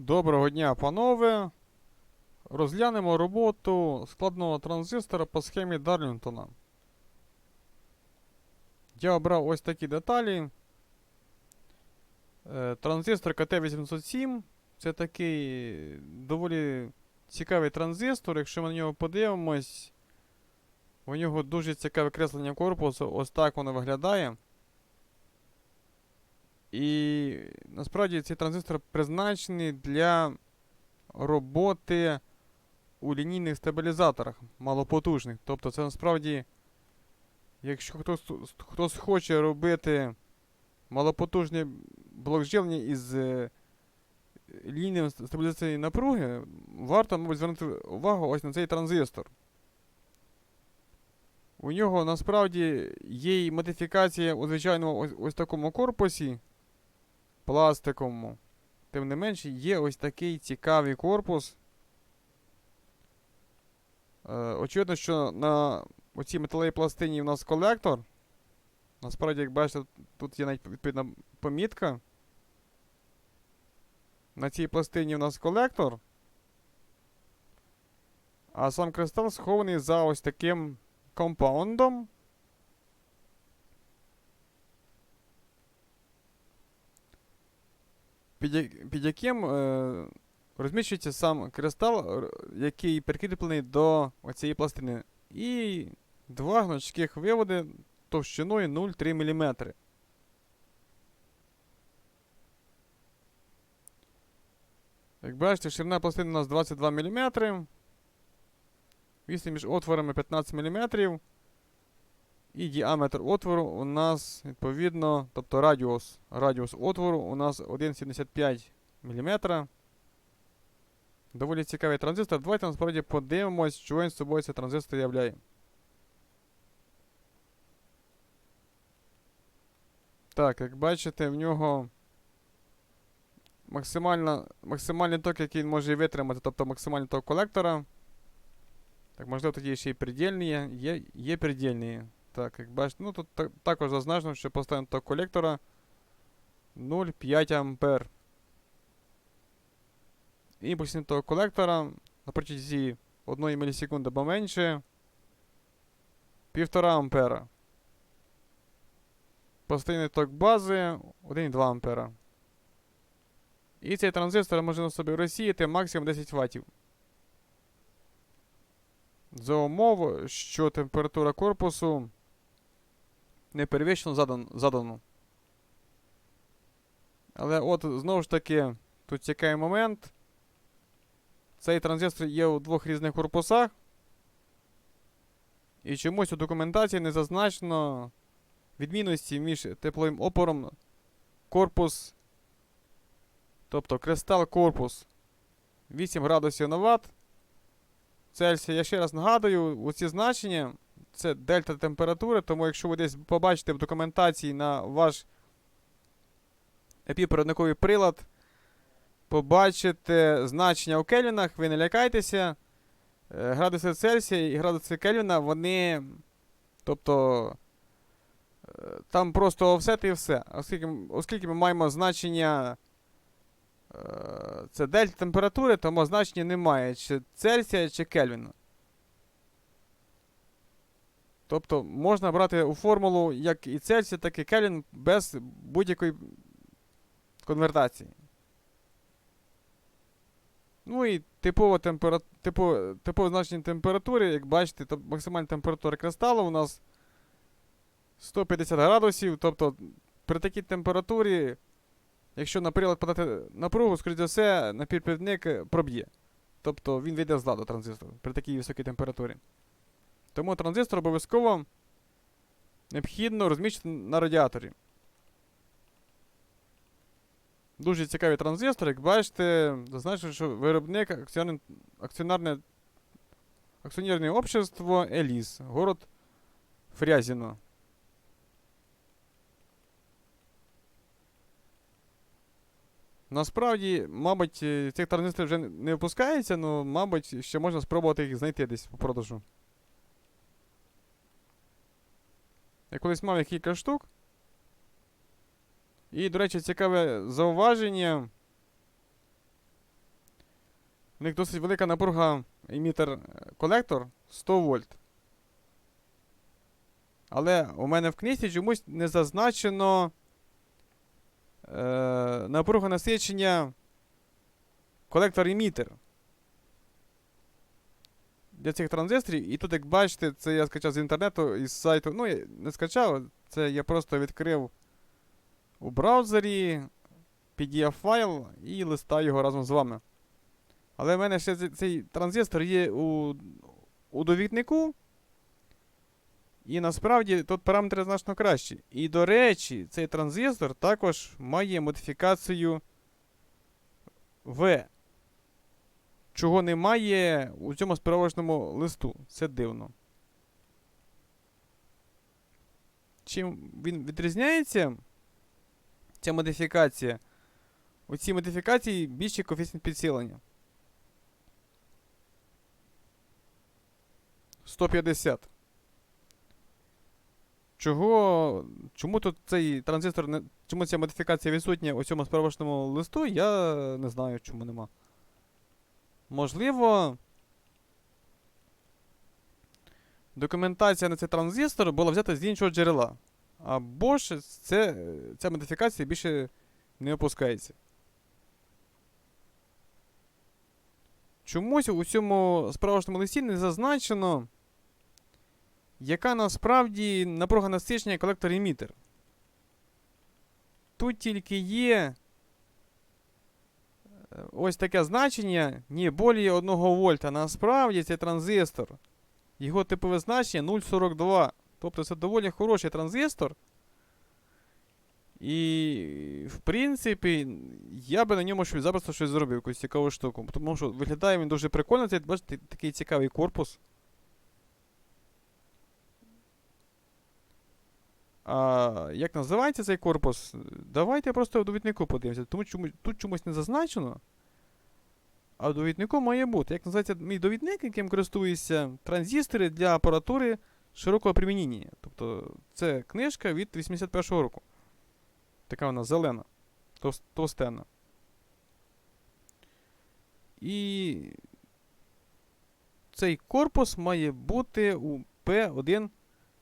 Доброго дня, панове. Розглянемо роботу складного транзистора по схемі Дарлінтона. Я обрав ось такі деталі. Е, Транзистор КТ-807. Це такий доволі цікавий транзистор. Якщо ми на нього подивимось, у нього дуже цікаве креслення корпусу. Ось так воно виглядає. І насправді цей транзистор призначений для роботи у лінійних стабілізаторах малопотужних. Тобто це насправді, якщо хтось, хтось хоче робити малопотужний блок живлення із е, лінійним стабілізацією напруги, варто, мабуть, звернути увагу ось на цей транзистор. У нього насправді є і модифікація у звичайному ось, ось такому корпусі пластиковому. Тим не менше, є ось такий цікавий корпус. Е, очевидно, що на оцій металевій пластині у нас колектор. Насправді, як бачите, тут є навіть відповідна помітка. На цій пластині у нас колектор. А сам кристал схований за ось таким компаундом. Під, під яким е, розміщується сам кристал, який прикріплений до оцієї пластини. І два гнучких виводи товщиною 0,3 мм. Як бачите, ширина пластини у нас 22 мм. Відстань між отворами 15 мм. І діаметр отвору у нас відповідно, тобто радіус, радіус отвору у нас 1,75 мм. Доволі цікавий транзистор. Давайте насправді подивимось, що він з собою цей транзистор являє. Так, як бачите, в нього максимальний ток, який він може витримати, тобто максимальний ток колектора. Так, можливо, тоді ще й предельні є. Є, є предельні. Так, як бачите, ну тут та- також зазначено, що поставимо ток колектора 0,5 ампер. Імпульсний ток колектора на протязі 1 мілісекунди або менше 1,5 ампера. Постійний ток бази 1,2 ампера. І цей транзистор може на собі розсіяти максимум 10 Вт. За умов, що температура корпусу не перевищено задан, задану. Але от знову ж таки, тут цікавий момент. Цей транзистор є у двох різних корпусах. І чомусь у документації не зазначено відмінності між тепловим опором корпус, тобто кристал корпус 8 градусів на Вт. Цельсія. Я ще раз нагадую, оці значення це дельта температури, тому якщо ви десь побачите в документації на ваш епіпровідниковий прилад, побачите значення у кельвінах, ви не лякайтеся. Е, Градуси Цельсія і градуси Кельвіна, вони. Тобто. е, Там просто офсет і все. Оскільки, оскільки ми маємо значення. е, Це дельта температури, тому значення немає, чи Цельсія, чи Кельвіна. Тобто можна брати у формулу як і Цельсій, так і Кельвін без будь-якої конвертації. Ну і типове, темпера... типу... типове значення температури, як бачите, то максимальна температура кристалу у нас 150 градусів. Тобто при такій температурі, якщо на прилад подати напругу, скоріш за все, напівпровідник проб'є. Тобто він вийде з ладу транзистор при такій високій температурі. Тому транзистор обов'язково необхідно розміщити на радіаторі. Дуже цікавий транзистор, як бачите, зазначено, що виробник акціонерне, акціонерне, общество Еліс, город Фрязіно. Насправді, мабуть, цих транзисторів вже не випускається, але, мабуть, ще можна спробувати їх знайти десь по продажу. Я колись мав їх кілька штук. І, до речі, цікаве зауваження. У них досить велика напруга емітер-колектор 100 вольт. Але у мене в книзі чомусь не зазначено е, напруга насичення колектор-емітер. Для цих транзисторів. І тут, як бачите, це я скачав з інтернету із сайту. Ну, я не скачав, це я просто відкрив у браузері PDF-файл і листаю його разом з вами. Але в мене ще цей- транзистор є у, у довіднику. І насправді тут параметри значно кращі. І до речі, цей транзистор також має модифікацію V. Чого немає у цьому справочному листу. Це дивно. Чим він відрізняється? Ця модифікація. У цій модифікації більший коефіцієнт підсилення. 150. Чого. Чому тут цей транзистор. Чому ця модифікація відсутня у цьому справочному листу, я не знаю, чому нема. Можливо. Документація на цей транзистор була взята з іншого джерела. Або ж це, ця модифікація більше не опускається. Чомусь у цьому справочному листі не зазначено, яка насправді напруга насичення колектор емітер. Тут тільки є ось таке значення ні, більше 1 вольта. Насправді це транзистор. Його типове значення 0,42. Тобто це доволі хороший транзистор. І, в принципі, я би на ньому щось запросто щось зробив, якусь цікаву штуку. Тому що виглядає він дуже прикольно. Це, бачите, такий цікавий корпус. А, як називається цей корпус? Давайте просто в довіднику подивимося. Тому чому тут чомусь не зазначено. А в довіднику має бути. Як називається мій довідник, яким користуюся транзистори для апаратури широкого примінення. Тобто це книжка від 81-го року. Така вона зелена, товс- товстена. І цей корпус має бути у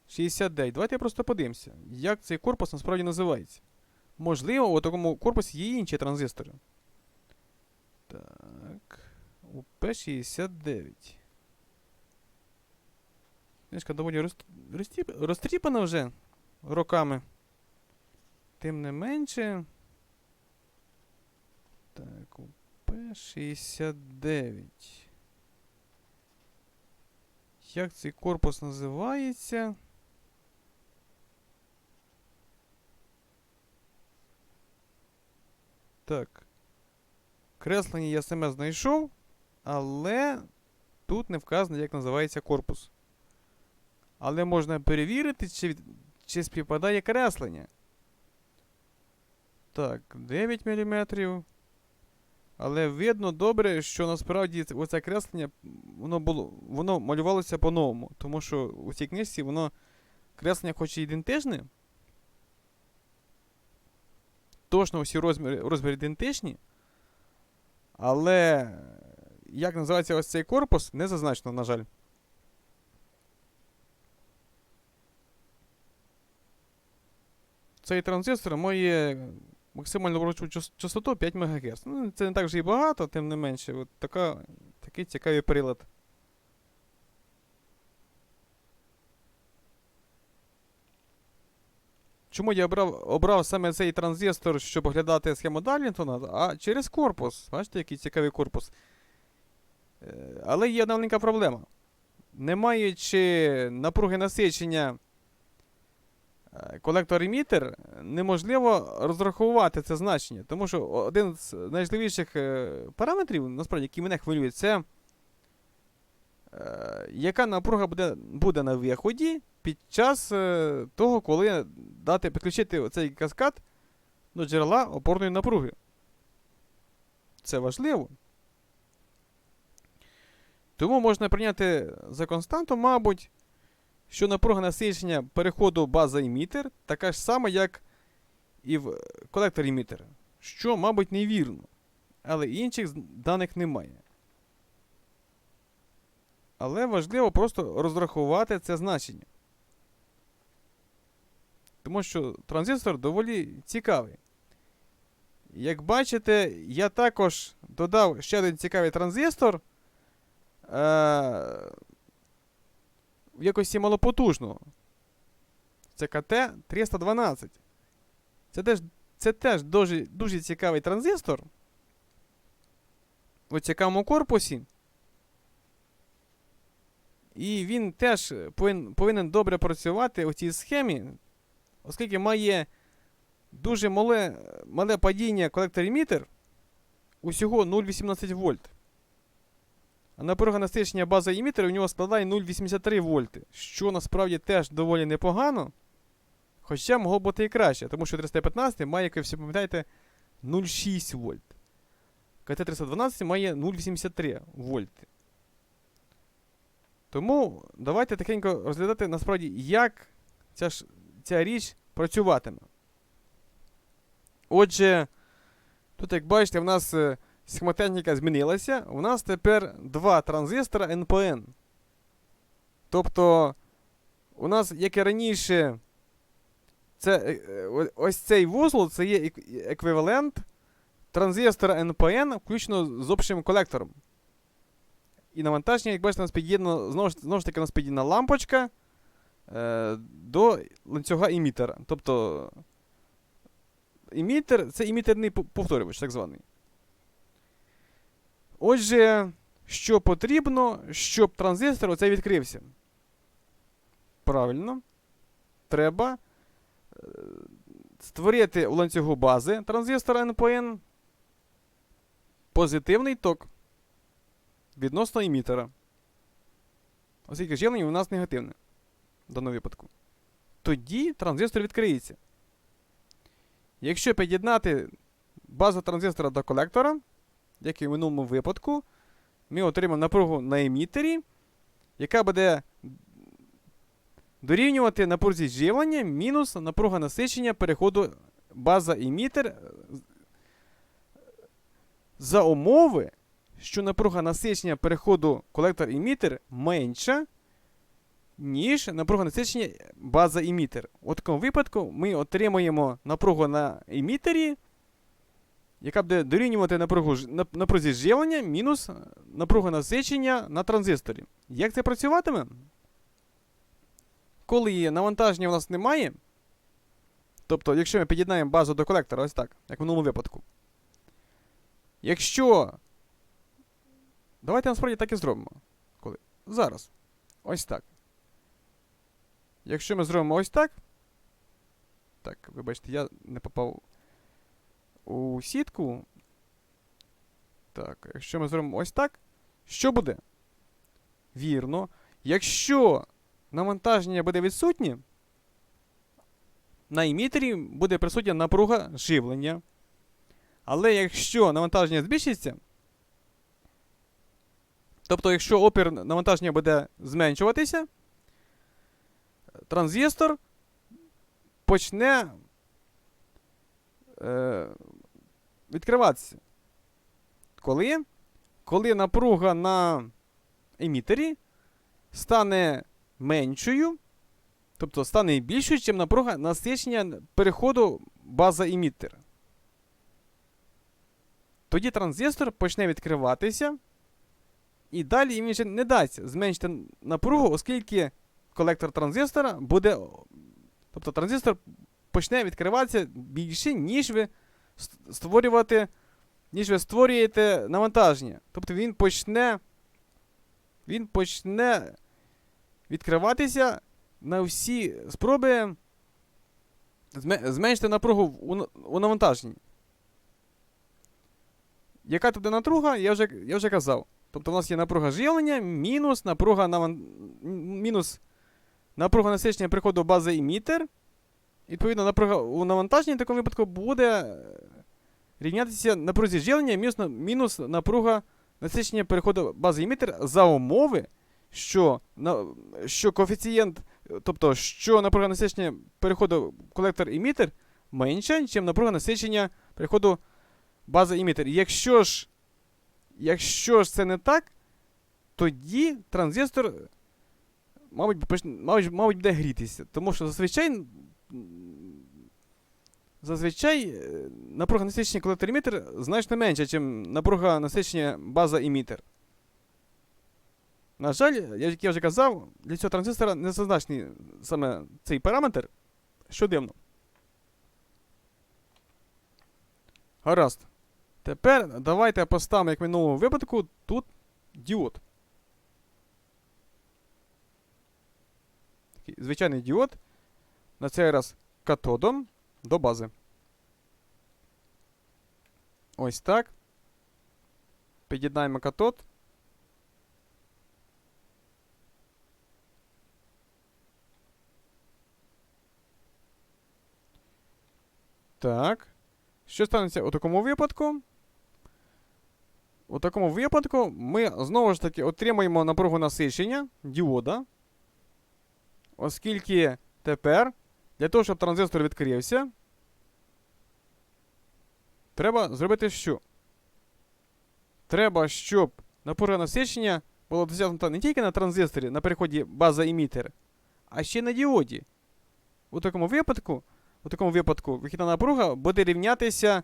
P169. Давайте просто подивимося, як цей корпус насправді називається. Можливо, у такому корпусі є інші транзистори. Так. У P69. Книжка доволі роз... розтріп- розтріпана вже роками. Тим не менше. Так, у П69. Як цей корпус називається? Так. Креслення я саме знайшов, але тут не вказано, як називається корпус. Але можна перевірити, чи, чи співпадає креслення. Так, 9 мм. Але видно добре, що насправді це- оце креслення воно було, воно малювалося по-новому. Тому що у цій книжці воно креслення хоч і ідентичне. Точно усі розміри, розміри ідентичні. Але як називається ось цей корпус, не зазначено, на жаль. Цей транзистор має максимальну робочу час- частоту 5 МГц. Ну, це не так вже і багато, тим не менше. От така, такий цікавий прилад. Чому я обрав, обрав саме цей транзистор, щоб оглядати схему Дарлінтона, а через корпус. Бачите, який цікавий корпус. Е, Але є одна маленька проблема. Не маючи напруги насичення е, колектор-емітер, неможливо розрахувати це значення. Тому що один з найважливіших е, параметрів, насправді, який мене хвилює, це яка напруга буде, буде на виході під час е, того, коли дати підключити цей каскад до джерела опорної напруги. Це важливо. Тому можна прийняти за константу, мабуть, що напруга насичення переходу база емітер така ж сама, як і в колектор емітера. Що, мабуть, невірно. Але інших даних немає. Але важливо просто розрахувати це значення. Тому що транзистор доволі цікавий. Як бачите, я також додав ще один цікавий транзистор е- в якості малопотужного. Це КТ-312. Це теж, це теж дуже, дуже цікавий транзистор. У цікавому корпусі. І він теж повин, повинен добре працювати у цій схемі, оскільки має дуже мале, мале падіння колектор-емітер, усього 0,18 вольт. А напруга бази емітера у нього складає 0,83 вольти, що насправді теж доволі непогано. Хоча могло бути і краще, тому що 315 має, як ви всі пам'ятаєте, 0,6 вольт. КТ-312 має 0,83 вольти. Тому давайте тихенько розглядати насправді, як ця, ж, ця річ працюватиме. Отже, тут, як бачите, в нас е, схемотехніка змінилася. У нас тепер два транзистора NPN. Тобто, у нас, як і раніше, це, е, е, ось цей вузол це є еквівалент транзистора NPN, включно з общим колектором. І навантаження, як бачите, у нас під'єднано, знову ж, таки, у нас під'єднана лампочка до ланцюга емітера. Тобто емітер це емітерний пов- повторювач, так званий. Отже, що потрібно, щоб транзистор оцей відкрився? Правильно. Треба е, створити у ланцюгу бази транзистора NPN позитивний ток відносно емітера. Оскільки живлення у нас негативне в даному випадку. Тоді транзистор відкриється. Якщо під'єднати базу транзистора до колектора, як і в минулому випадку, ми отримаємо напругу на емітері, яка буде дорівнювати напрузі живлення мінус напруга насичення переходу база емітер е, за умови, що напруга насичення переходу колектор-емітер менша, ніж напруга насичення база емітер. У такому випадку ми отримаємо напругу на емітері, яка буде дорівнювати напругу, напрузі живлення мінус напруга насичення на транзисторі. Як це працюватиме? Коли навантаження у нас немає, тобто, якщо ми під'єднаємо базу до колектора, ось так, як в минулому випадку. Якщо. Давайте насправді так і зробимо. Коли? Зараз. Ось так. Якщо ми зробимо ось так. Так, вибачте, я не попав у сітку. Так, якщо ми зробимо ось так, що буде? Вірно. Якщо навантаження буде відсутнє, на емітері буде присутня напруга живлення. Але якщо навантаження збільшиться, тобто, якщо опір навантаження буде зменшуватися, транзистор почне е, відкриватися. Коли? Коли напруга на емітері стане меншою, тобто стане більшою, ніж напруга насичення переходу база емітер. Тоді транзистор почне відкриватися, і далі він вже не дасть зменшити напругу, оскільки колектор транзистора буде. Тобто транзистор почне відкриватися більше, ніж ви створювати, ніж ви створюєте навантаження. Тобто він почне. Він почне відкриватися на всі спроби зменшити напругу у, навантаженні. Яка тут напруга, я вже, я вже казав. Тобто у нас є напруга живлення, мінус напруга наван... мінус напруга насичення приходу бази емітер. Відповідно, напруга у навантаженні в такому випадку буде е, рівнятися напрузі живлення мінус, напруга насичення переходу бази емітер за умови, що, на, що коефіцієнт, тобто, що напруга насичення переходу колектор емітер менша, ніж напруга насичення переходу база емітер. Якщо ж, якщо ж це не так, тоді транзистор, мабуть, поч- мабуть, мабуть, буде грітися. Тому що зазвичай. Зазвичай е, напруга насичення колектор-емітер значно менша, ніж напруга насичення база-емітер. На жаль, як я вже казав, для цього транзистора не зазначений саме цей параметр, що дивно. Гаразд. Тепер давайте поставимо, як в минулому випадку, тут діод. Звичайний діод. На цей раз катодом до бази. Ось так. Під'єднаємо катод. Так. Що станеться у такому випадку? У такому випадку ми знову ж таки отримуємо напругу насичення діода. Оскільки тепер для того, щоб транзистор відкрився, треба зробити що? Треба, щоб напруга насичення було досягнуто не тільки на транзисторі на переході база-емітер, а ще на діоді. У такому випадку, у такому випадку вихідна напруга буде рівнятися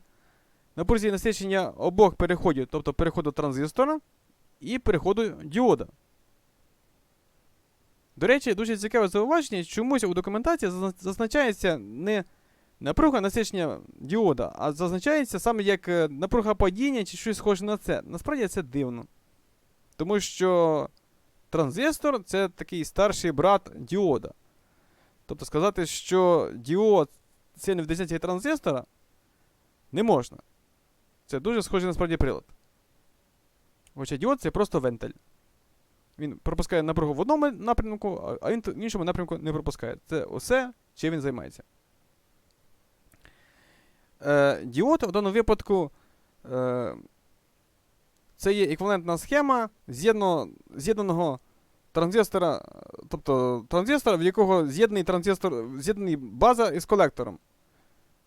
напрузі насичення обох переходів, тобто переходу транзистора і переходу діода. До речі, дуже цікаве зауваження, чомусь у документації зазначається не напруга насичення діода, а зазначається саме як е, напруга падіння чи щось схоже на це. Насправді це дивно. Тому що транзистор це такий старший брат діода. Тобто сказати, що діод не в десятці транзистора, не можна. Це дуже схожий насправді прилад. Хоча діод це просто вентиль. Він пропускає напругу в одному напрямку, а- в іншому напрямку не пропускає. Це усе, чим він займається. Е, діод в даному випадку е, це є еквівалентна схема з'єднаного транзистора, тобто транзистора, в якого з'єднаний транзистор, з'єднаний база із колектором.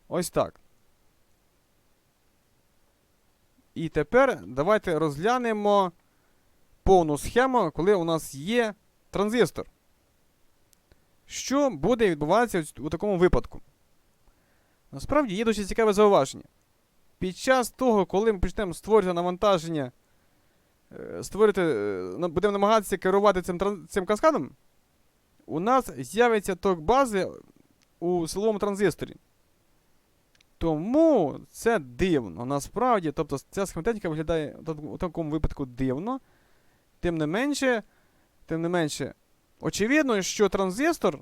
Ось так. І тепер давайте розглянемо повну схему, коли у нас є транзистор. Що буде відбуватися у- такому випадку? Насправді є дуже цікаве зауваження. Під час того, коли ми почнемо створювати навантаження, е, створити, е, будемо намагатися керувати цим, цим каскадом, у нас з'явиться ток бази у силовому транзисторі. Тому це дивно. Насправді, тобто ця схематика виглядає у такому випадку дивно. Тим не менше, тим не менше, очевидно, що транзистор,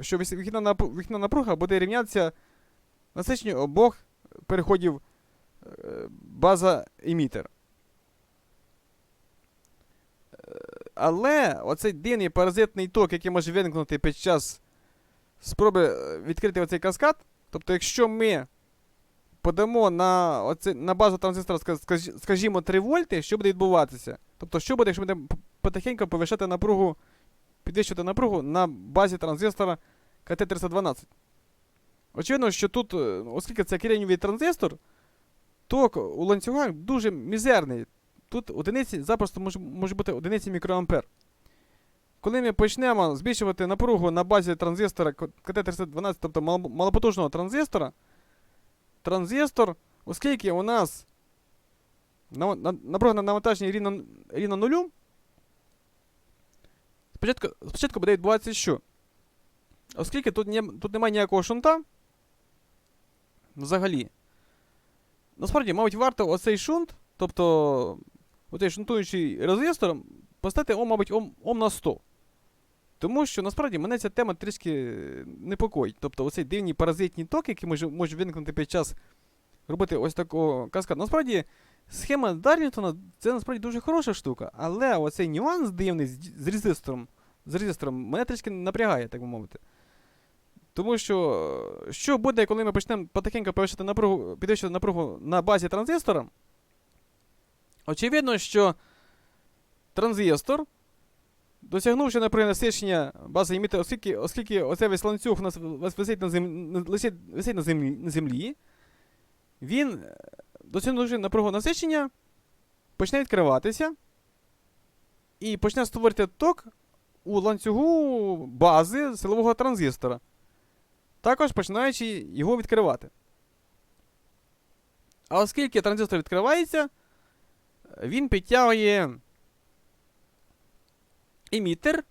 що вихідна напруга буде рівнятися насиченню обох переходів е, база-емітер. Е, Але оцей дивний паразитний ток, який може виникнути під час спроби е, відкрити оцей каскад, тобто, якщо ми подамо на, оце, на базу транзистора, скажімо, 3 вольти, що буде відбуватися? Тобто, що буде, якщо ми будемо потихеньку повишати напругу, підвищувати напругу на базі транзистора КТ-312? Очевидно, що тут, е, оскільки це киренівий транзистор, ток у ланцюгах дуже мізерний. Тут одиниці запросто може, може бути одиниці мікроампер. Коли ми почнемо збільшувати напругу на базі транзистора КТ-312, тобто малопотужного транзистора, транзистор, оскільки у нас на, на, напруга на навантаженні рівно, рівно нулю, спочатку, спочатку буде відбуватися що? Оскільки тут, не, тут немає ніякого шунта, взагалі. Насправді, мабуть, варто оцей шунт, тобто оцей шунтуючий резистор, поставити, о, мабуть, ом, ом на 100. Тому що насправді мене ця тема трішки непокоїть. Тобто оцей дивний паразитний ток, який може, може виникнути під час робити ось такого каскаду. Насправді, схема Дарлінтона це насправді дуже хороша штука, але оцей нюанс дивний з, резистором, з резистором мене трішки напрягає, так би мовити. Тому що, е, що буде, коли ми почнемо потихеньку повищати напругу, підвищувати напругу на базі транзистора? Очевидно, що транзистор, досягнувши напруги насичення бази емітера, оскільки, оскільки оцей весь ланцюг у нас висить на землі, висить на землі, на землі, він, е, досягнувши напругу насичення, почне відкриватися. і почне створити ток у ланцюгу бази силового транзистора, також починаючи його відкривати. А оскільки транзистор відкривається, він підтягує емітер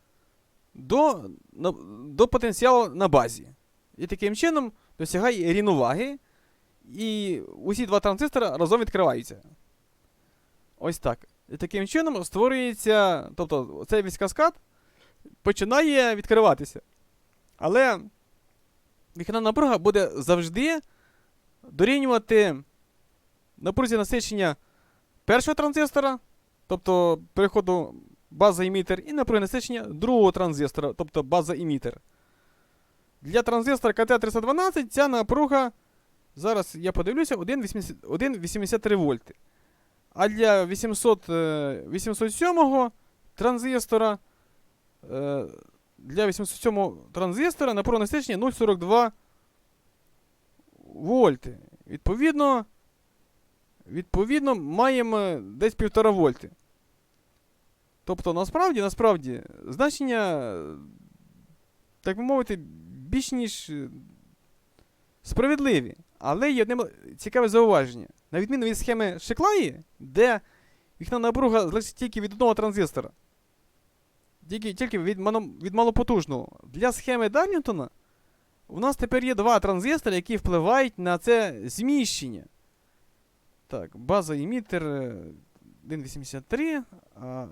до, до потенціалу на базі. І таким чином досягає рівноваги, і усі два транзистори разом відкриваються. Ось так. І таким чином створюється, тобто цей весь каскад починає відкриватися. Але вихідна напруга буде завжди дорівнювати напрузі насичення першого транзистора, тобто переходу база емітер, і напруги насичення другого транзистора, тобто база емітер. Для транзистора КТ-312 ця напруга, зараз я подивлюся, 1,83 вольти. А для 800, е, 807 транзистора е, для 807 транзистора напруга насичення 0,42 вольти. Відповідно, відповідно, маємо десь 1,5 вольти. Тобто, насправді, насправді, значення, так би мовити, більш ніж е, справедливі. Але є одне цікаве зауваження. На відміну від схеми Шеклаї, де їхня напруга залежить тільки від одного транзистора. Тільки, тільки від, від малопотужного. Для схеми Дарлінтона у нас тепер є два транзистори, які впливають на це зміщення. Так, база емітер е, 1.83. А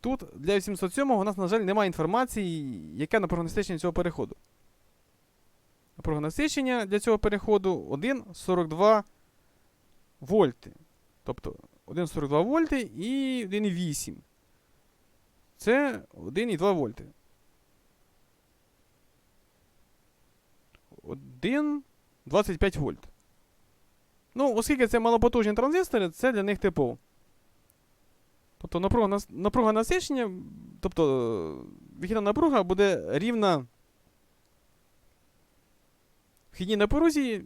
тут для 807 у нас, на жаль, немає інформації, яке напруга насичення цього переходу. Напруга насичення для цього переходу 1,42 вольти. Тобто 1,42 вольти і 1,8. Це 1,2 вольти. 1,25 вольт. Ну, оскільки це малопотужні транзистори, це для них типово. Тобто напруга, напруга насичення, тобто е, вихідна напруга буде рівна вхідній напрузі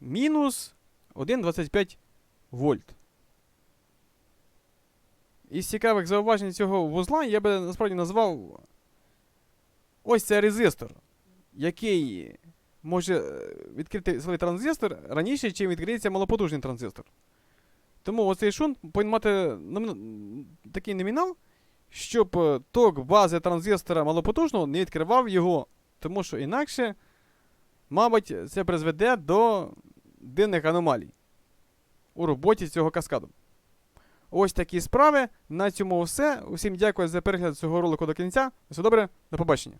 мінус 1,25 вольт. Із цікавих зауважень цього вузла я би насправді назвав ось цей резистор, який може е, відкрити свій транзистор раніше, чим відкриється малопотужний транзистор. Тому оцей шунт повинен мати такий номінал, щоб е, ток бази транзистора малопотужного не відкривав його, тому що інакше, мабуть, це призведе до дивних аномалій у роботі цього каскаду. Ось такі справи. На цьому все. Усім дякую за перегляд цього ролику до кінця. Все добре, до побачення.